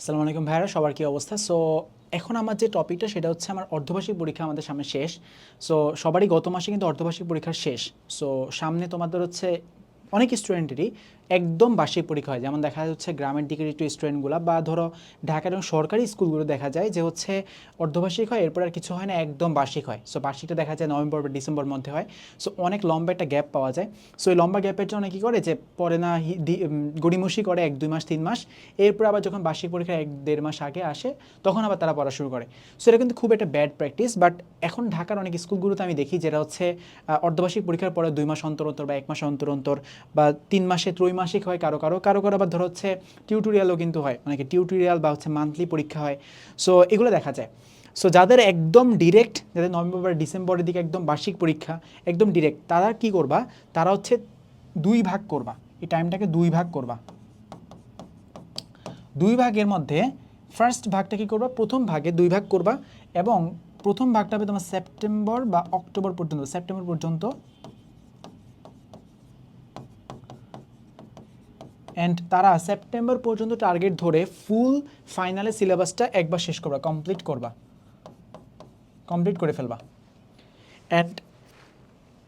আসসালামু আলাইকুম ভাইরা, সবার কী অবস্থা? সো এখন আমার যে টপিকটা সেটা হচ্ছে আমার অর্ধবার্ষিক পরীক্ষা আমাদের সামনে শেষ। সো সবারই গত মাসে কিন্তু অর্ধবার্ষিক পরীক্ষা শেষ। সো সামনে তোমাদের হচ্ছে অনেক স্টুডেন্টেরই একদম বার্ষিক পরীক্ষা হয়। যেমন দেখা যাচ্ছে গ্রামের দিকের একটু স্টুডেন্টগুলো বা ধরো ঢাকার এবং সরকারি স্কুলগুলো দেখা যায় যে হচ্ছে অর্ধবার্ষিক হয়, এরপর আর কিছু হয় না, একদম বার্ষিক হয়। সো বার্ষিকটা দেখা যায় নভেম্বর বা ডিসেম্বর মধ্যে হয়। সো অনেক লম্বা একটা গ্যাপ পাওয়া যায়। সো এই লম্বা গ্যাপের জন্য কী করে যে পরে না গড়িমসি করে এক, দুই মাস, তিন মাস। এরপর আবার যখন বার্ষিক পরীক্ষা এক, দেড় মাস আগে আসে, তখন আবার তারা পড়া শুরু করে। সো এটা কিন্তু খুব একটা ব্যাড প্র্যাকটিস বাট এখন ঢাকার অনেক স্কুলগুলোতে আমি দেখি যেটা হচ্ছে অর্ধবার্ষিক পরীক্ষার পরে দুই মাস অন্তর অন্তর বা এক মাস অন্তর অন্তর বা তিন মাসে ত্রৈমাসিক হয় কারও কারও কারও কারও আবার ধরো হচ্ছে টিউটোরিয়ালও কিন্তু হয় অনেকে টিউটোরিয়াল বা হচ্ছে মান্থলি পরীক্ষা হয়। সো এগুলো দেখা যায়। সো যাদের একদম ডিরেক্ট যাদের নভেম্বর বা ডিসেম্বরের দিকে একদম বার্ষিক পরীক্ষা, একদম ডিরেক্ট তারা কি করবা? তারা হচ্ছে দুই ভাগ করবা। এই টাইমটাকে দুই ভাগ করবা। দুই ভাগের মধ্যে ফার্স্ট ভাগটা কি করবা? প্রথম ভাগে দুই ভাগ করবা এবং প্রথম ভাগটা হবে তোমার সেপ্টেম্বর বা অক্টোবর পর্যন্ত। সেপ্টেম্বর পর্যন্ত অ্যান্ড তারা সেপ্টেম্বর পর্যন্ত টার্গেট ধরে ফুল ফাইনালে সিলেবাসটা একবার শেষ করবা কমপ্লিট করবা। কমপ্লিট করে ফেলবা। অ্যান্ড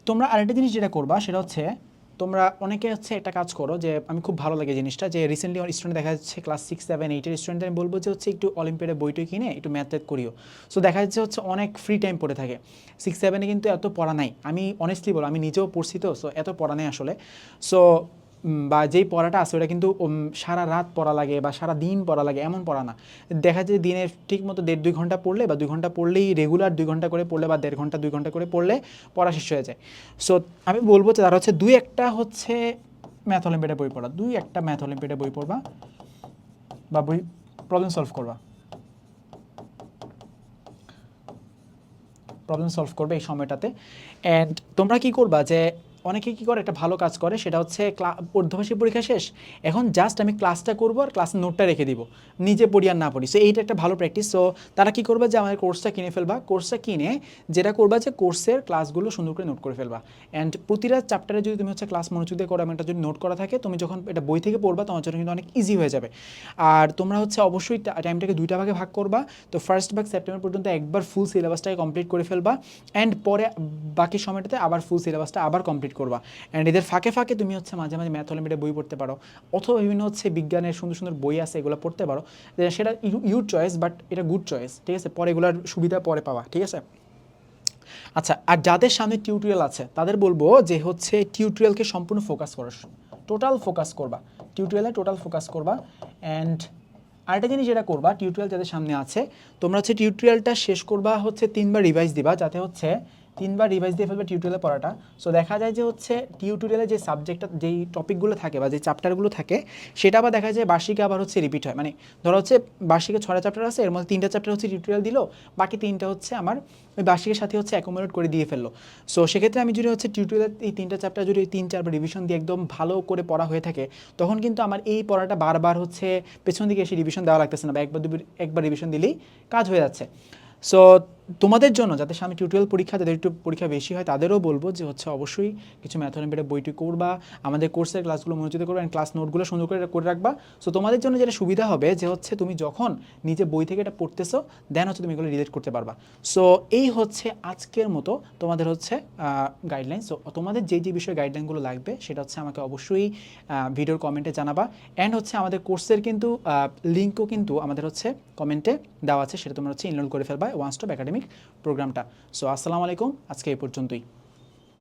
তোমরা আরেকটা জিনিস যেটা করবা, সেটা হচ্ছে তোমরা অনেকে হচ্ছে একটা কাজ করো যে, আমি খুব ভালো লাগে জিনিসটা, যে রিসেন্টলি আমার স্টুডেন্ট দেখা যাচ্ছে ক্লাস সিক্স সেভেন এইটের স্টুডেন্ট আমি বলব যে হচ্ছে একটু অলিম্পিয়াডে বইটই কিনে, একটু ম্যাথ করিও। সো দেখা যাচ্ছে হচ্ছে অনেক ফ্রি টাইম পড়ে থাকে। সিক্স সেভেনে কিন্তু এত পড়া নাই। আমি অনেস্টলি বলো, আমি নিজেও পড়ছি তো সো এত পড়া নেই আসলে। সো বা যেই পড়াটা আছে, ওটা কিন্তু সারা রাত পড়া লাগে বা সারা দিন পড়া লাগে, এমন পড়া না। দেখা যায় দিনে ঠিক মতো দেড় দুই ঘণ্টা পড়লে বা দুই ঘণ্টা পড়লেই রেগুলার দুই ঘণ্টা করে পড়লে বা দেড় ঘণ্টা, দুই ঘণ্টা করে পড়লে পড়া শেষ হয়ে যায়। সো আমি বলব যে তারা হচ্ছে দুই একটা হচ্ছে ম্যাথ অলিম্পিয়াডে বই পড়া। দুই একটা ম্যাথ অলিম্পিয়াডে বই পড়বা বা বই প্রবলেম সলভ করবা। প্রবলেম সলভ করবে এই সময়টাতে। অ্যান্ড তোমরা কি করবা যে অনেকে কি করে? একটা ভালো কাজ করে, সেটা হচ্ছে অর্ধবার্ষিক পরীক্ষা শেষ। এখন জাস্ট আমি ক্লাসটা করব আর ক্লাসের নোটটা রেখে দিব। নিজে পড়ি আর না পড়ি। সো এইটা একটা ভালো প্র্যাকটিস সো তারা কি করবে যে আমাদের কোর্সটা কিনে ফেলবা। কোর্সটা কিনে যেটা করবা যে কোর্সের ক্লাসগুলো সুন্দর করে নোট করে ফেলবা। অ্যান্ড প্রতিটা চ্যাপ্টারে যদি তুমি হচ্ছে ক্লাস মনোযোগ দিয়ে করো একটা যদি নোট করা থাকে, তুমি যখন এটা বই থেকে পড়বা, তোমার জন্য কিন্তু অনেক ইজি হয়ে যাবে। আর তোমরা হচ্ছে অবশ্যই টাইমটাকে দুইটা ভাগে ভাগ করবা। তো ফার্স্ট ভাগ সেপ্টেম্বর পর্যন্ত একবার ফুল সিলেবাসটাকে কমপ্লিট করে ফেলবা। অ্যান্ড পরে বাকি সময়টাতে আবার ফুল সিলেবাসটা আবার কমপ্লিট করবা। অ্যান্ড এদের ফাঁকে ফাঁকে তুমি হচ্ছে মাঝে মাঝে ম্যাথ অলিম্পিয়াডে বই পড়তে পারো। অথবা বিভিন্ন হচ্ছে বিজ্ঞানের সুন্দর সুন্দর বই আছে, এগুলো পড়তে পারো। সেটা ইউর চয়েস বাট এটা গুড চয়েস ঠিক আছে? পরে এগুলোর সুবিধা পরে পাওয়া ঠিক আছে? আচ্ছা আর যাদের সামনে টিউটোরিয়াল আছে, তাদের বলব যে হচ্ছে টিউটোরিয়ালকে সম্পূর্ণ ফোকাস করো। টোটাল ফোকাস করবা। টিউটোরিয়ালে টোটাল ফোকাস করবা। অ্যান্ড আরেকটা জিনিস যেটা করবা টিউটোরিয়াল যাদের সামনে আছে, তোমরা হচ্ছে টিউটোরিয়ালটা শেষ করবা, হচ্ছে তিনবার রিভাইজ দিবা, যাতে হচ্ছে তিনবার রিভাইজ দিয়ে ফেলবে টিউটোরিয়ালে পড়াটা। সো দেখা যায় যে হচ্ছে টিউটোরিয়ালে যে সাবজেক্টটা যেই টপিকগুলো থাকে বা যে চ্যাপ্টারগুলো থাকে, সেটা আবার দেখা যায় বার্ষিকে আবার হচ্ছে রিপিট হয়। মানে ধরো হচ্ছে বার্ষিকে ছটা চ্যাপ্টার আছে, এর মধ্যে তিনটা চ্যাপ্টার হচ্ছে টিউটোরিয়াল দিলো, বাকি তিনটা হচ্ছে আমার ওই বার্ষিকের সাথে হচ্ছে অ্যাকোমোডেট করে দিয়ে ফেলল। সো সেক্ষেত্রে আমি যদি হচ্ছে টিউটোরিয়াল এই তিনটা চ্যাপ্টার যদি তিন চারবার রিভিশন দিয়ে একদম ভালো করে পড়া হয়ে থাকে, তখন কিন্তু আমার এই পড়াটা বারবার হচ্ছে পেছন দিকে এসে রিভিশন দেওয়া লাগতেছে না বা একবার দুবার, একবার রিভিশন দিলেই কাজ হয়ে যাচ্ছে। সো তোমাদের জন্য যাদের সামনে টিউটোরিয়াল পরীক্ষা, যাদের একটু পরীক্ষা বেশি হয়, তাদেরও বলব যে হচ্ছে অবশ্যই কিছু ম্যাথমেটিক্যাল বইটি করবা, আমাদের কোর্সের ক্লাসগুলো মনোযোগ করবা ক্লাস নোটগুলো সুন্দর করে করে রাখবা। সো তোমাদের জন্য যেটা সুবিধা হবে, যে হচ্ছে তুমি যখন নিজে বই থেকে এটা পড়তেছো দেন হচ্ছে তুমি এগুলো রিলেট করতে পারবা। সো এই হচ্ছে আজকের মতো তোমাদের হচ্ছে গাইডলাইন সো তোমাদের যে যে বিষয়ে গাইডলাইনগুলো লাগবে, সেটা হচ্ছে আমাকে অবশ্যই ভিডিওর কমেন্টে জানাবা। অ্যান্ড হচ্ছে আমাদের কোর্সের কিন্তু লিঙ্কও কিন্তু আমাদের হচ্ছে কমেন্টে দেওয়া আছে, সেটা তোমরা হচ্ছে ইনরোল করে ফেলবা ওয়ান স্টপ একাডেমিক প্রোগ্রামটা সো আসসালামু আলাইকুম। আজকে এই পর্যন্তই।